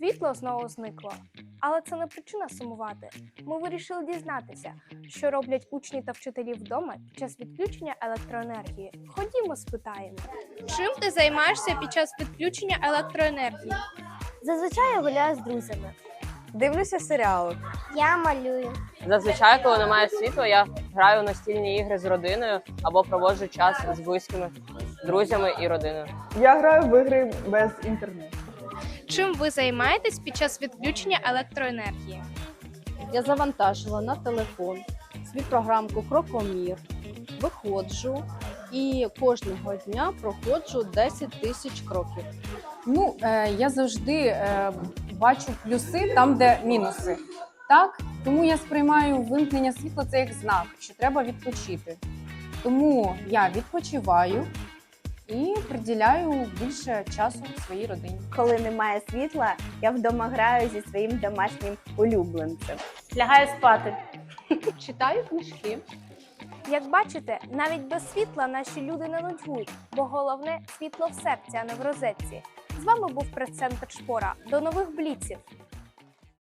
Світло знову зникло, але це не причина сумувати. Ми вирішили дізнатися, що роблять учні та вчителі вдома під час відключення електроенергії. Ходімо, спитаємо. Чим ти займаєшся під час відключення електроенергії? Зазвичай я гуляю з друзями. Дивлюся серіали. Я малюю. Зазвичай, коли немає світла, я граю в настільні ігри з родиною або проводжу час з близькими друзями і родиною. Я граю в ігри без інтернету. Чим ви займаєтесь під час відключення електроенергії? Я завантажила на телефон свій програмку Крокомір, виходжу і кожного дня проходжу 10 тисяч кроків. Ну, е, я завжди е, бачу плюси там, де мінуси. Так, тому я сприймаю вимкнення світла це як знак, що треба відпочити. Тому я відпочиваю і приділяю більше часу своїй родині. Коли немає світла, я вдома граю зі своїм домашнім улюбленцем. Лягаю спати. Читаю книжки. Як бачите, навіть без світла наші люди не нудьгують, бо головне світло в серці, а не в розетці. З вами був прес-центр Шпора. До нових бліців!